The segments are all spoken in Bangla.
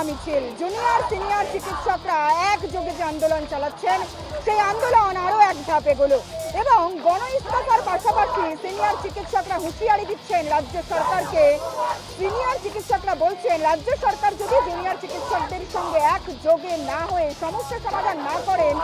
মহামিছিল জুনিয়র সিনিয়র চিকিৎসকরা একযোগে যে আন্দোলন চালাচ্ছেন, সেই আন্দোলন আরও এক ধাপ এগোলো। এবং গণ ইস্তফার পাশাপাশি সিনিয়র চিকিৎসকরা হুঁশিয়ারি দিচ্ছেন রাজ্য সরকারকে। সিনিয়র চিকিৎসকরা বলছেন, রাজ্য সরকার যদি জুনিয়র চিকিৎসকদের সঙ্গে একযোগে না হয়ে সমস্যা সমাধান না করেন,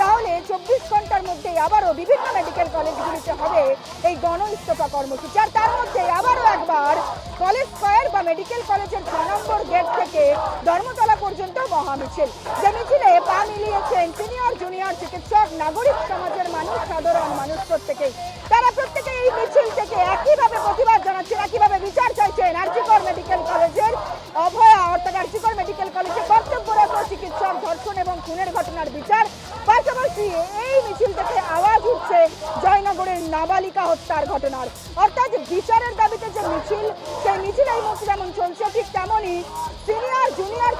তাহলে চব্বিশ ঘণ্টার মধ্যেই আবারও বিভিন্ন মেডিকেল কলেজগুলিতে হবে এই গণ ইস্তফা কর্মসূচি। আর তার মধ্যে আবারও একবার কলেজ স্কয়ার বা মেডিকেল কলেজের ছ নম্বর গেট থেকে ধর্মতলা পর্যন্ত মহামিছিল। যে মিছিলে পা মিলিয়েছেন সিনিয়র জুনিয়র চিকিৎসক, নাগরিক সমাজের মানুষ, সাধারণ মানুষ প্রত্যেকেই। তারা প্রত্যেকে এই মিছিল থেকে একইভাবে প্রতিবাদ জানাচ্ছেন, একইভাবে বিচার চাইছেন। আরজিকর মেডিকেল কলেজের অভয়া, অর্থাৎ আরজিকর মেডিকেল কলেজে কর্তব্যরত চিকিৎসক ধর্ষণ এবং খুনের ঘটনার বিচার। পাশাপাশি এই মিছিল থেকে আওয়াজ উঠছে জয়নগরের নাবালিকা হত্যার ঘটনার। অর্থাৎ বিচারের দাবিতে যে মিছিল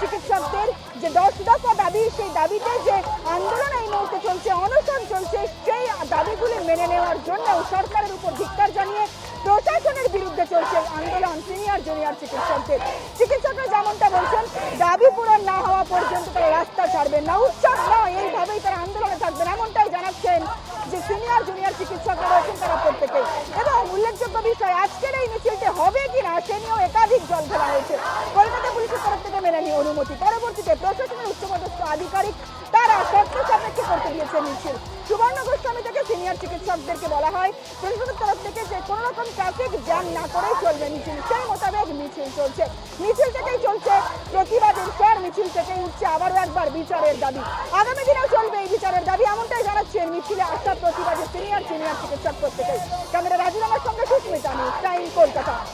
চিকিৎসকদের যে দশ দফা দাবি, সেই দাবিতে যে আন্দোলন এই মুহূর্তে চলছে, অনশন চলছে, সেই দাবিগুলি মেনে নেওয়ার জন্য সরকারের উপর ধিক্কার জানিয়ে প্রশাসনের বিরুদ্ধে চলছে আন্দোলন, সিনিয়র, জুনিয়র চিকিৎসকদের। চিকিৎসকরা যেমনটা বলছেন, দাবি পূরণ না হওয়া পর্যন্ত তারা রাস্তা ছাড়বেন না, উৎসব নয় এইভাবেই তারা আন্দোলনে থাকবেন, এমনটাই জানাচ্ছেন যে সিনিয়র, জুনিয়র চিকিৎসকরা রয়েছেন তারা প্রত্যেকে এবং উল্লেখযোগ্য বিষয়, আজকের এই মিছিলটি হবে কিনা, সে নিয়েও একাধিক জল ধরা হয়েছে। মেলেনি অনুমতি। পরবর্তীতে প্রশাসনের উচ্চপদস্থ আধিকারিক তারা শর্ত সাপেক্ষে করতে দিয়েছে মিছিল। সুবর্ণ গোস্বামী থেকে সিনিয়র চিকিৎসকদেরকে বলা হয়, প্রশাসনের তরফ থেকে যে কোনো রকম ট্রাফিক জ্যাম না করেই চলবে মিছিল। সেই মোতাবেক মিছিল চলছে। মিছিল থেকেই চলছে প্রতিবাদের স্বর মিছিল থেকেই উঠছে আবারও একবার বিচারের দাবি। আগামী দিনেও চলবে এই বিচারের দাবি, এমনটাই জানাচ্ছেন মিছিলে আসা প্রতিবাদের সিনিয়র সিনিয়র চিকিৎসক প্রত্যেকেই। ক্যামেরা রাজুরামার সঙ্গে সুস্মিতা নিউজ টাইম, কলকাতা।